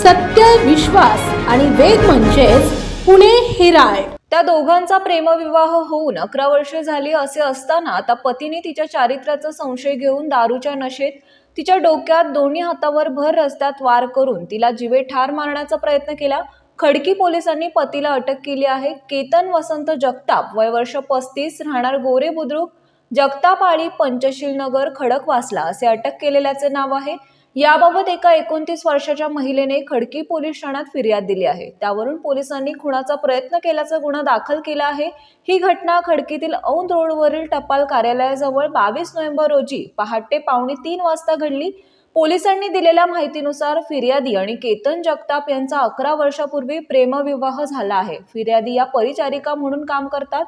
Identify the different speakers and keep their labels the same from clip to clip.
Speaker 1: सत्य विश्वास आणि वेद म्हणजेच पुणे हिराळ
Speaker 2: त्या दोघांचा प्रेमविवाह होऊन अकरा वर्षे झाली असे असताना आता पतीने तिच्या चारित्र्याचा संशय घेऊन दारूच्या नशेत तिच्या डोक्यात दोन्ही हातावर भर रस्त्यात वार करून तिला जीवे ठार मारण्याचा प्रयत्न केला. खडकी पोलिसांनी पतीला अटक केली आहे. केतन वसंत जगताप वय वर्ष पस्तीस राहणार गोरे बुद्रुक. जगतापाळी पंचशील नगर खडकवासला असे अटक केलेल्याचे नाव आहे. याबाबत एका एकोणतीस वर्षाच्या महिलेने खडकी पोलीस ठाण्यात फिर्याद दिली आहे. त्यावरून पोलिसांनी खुणाचा प्रयत्न केल्याचा गुन्हा दाखल केला आहे. ही घटना खडकीतील औंध रोडवरील टपाल कार्यालयाजवळ बावीस नोव्हेंबर रोजी पहाटे पावणे तीन वाजता घडली. पोलिसांनी दिलेल्या माहितीनुसार फिर्यादी आणि केतन जगताप यांचा अकरा वर्षापूर्वी प्रेमविवाह झाला आहे. फिर्यादी या परिचारिका म्हणून काम करतात.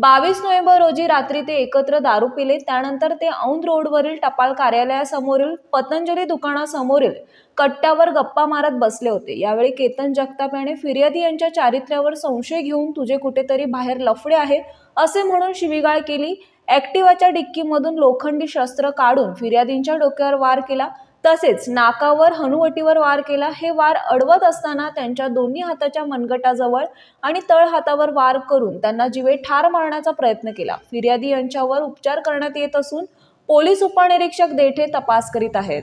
Speaker 2: बावीस नोव्हेंबर रोजी रात्री ते एकत्र दारू पिले त्यानंतर ते औंध रोडवरील टपाल कार्यालयासमोरील पतंजली दुकानासमोरील कट्ट्यावर गप्पा मारत बसले होते. यावेळी केतन जगताप याने फिर्यादी यांच्या चारित्र्यावर संशय घेऊन तुझे कुठेतरी बाहेर लफडे आहे असे म्हणून शिवीगाळ केली. ॲक्टिवाच्या डिक्कीमधून लोखंडी शस्त्र काढून फिर्यादींच्या डोक्यावर वार केला. तसेच नाकावर हनुवटीवर वार केला हे वार अडवत असताना त्यांच्या दोन्ही हाताच्या मनगटाजवळ आणि तळ हातावर वार करून त्यांना जीवे ठार मारण्याचा प्रयत्न केला. फिर्यादी यांच्यावर उपचार करण्यात येत असून पोलीस उपनिरीक्षक देठे तपास करीत आहेत.